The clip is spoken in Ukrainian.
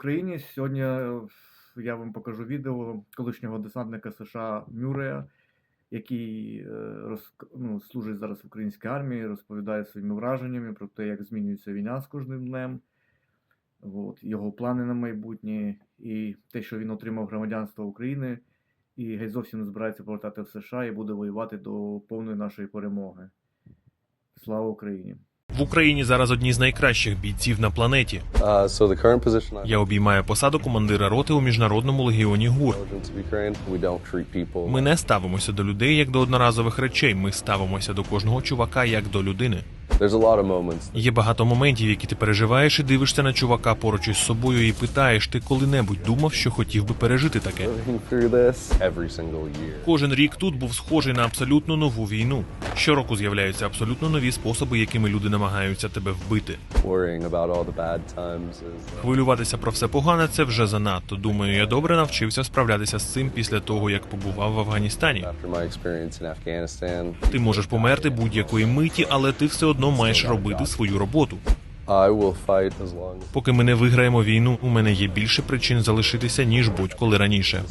Україні! Сьогодні е, я вам покажу відео колишнього десантника США Мюррея, який е, роз, ну, служить зараз в українській армії, розповідає своїми враженнями про те, як змінюється війна з кожним днем, от, його плани на майбутнє, і те, що він отримав громадянство України, і геть зовсім не збирається повертати в США і буде воювати до повної нашої перемоги. Слава Україні! В Україні зараз одні з найкращих бійців на планеті. Uh, Я обіймаю посаду командира роти у міжнародному легіоні ГУР. Ми не ставимося до людей як до одноразових речей. Ми ставимося до кожного чувака як до людини. Є багато моментів, які ти переживаєш і дивишся на чувака поруч із собою і питаєш, ти коли-небудь думав, що хотів би пережити таке. Кожен рік тут був схожий на абсолютно нову війну. Щороку з'являються абсолютно нові способи, якими люди намагаються тебе вбити. Is Хвилюватися про все погане це вже занадто. Думаю, я добре навчився справлятися з цим після того, як побував в Афганістані. Ти можеш померти будь-якої миті, але ти все одно маєш робити свою роботу. Поки ми не виграємо війну, у мене є більше причин залишитися ніж будь-коли раніше.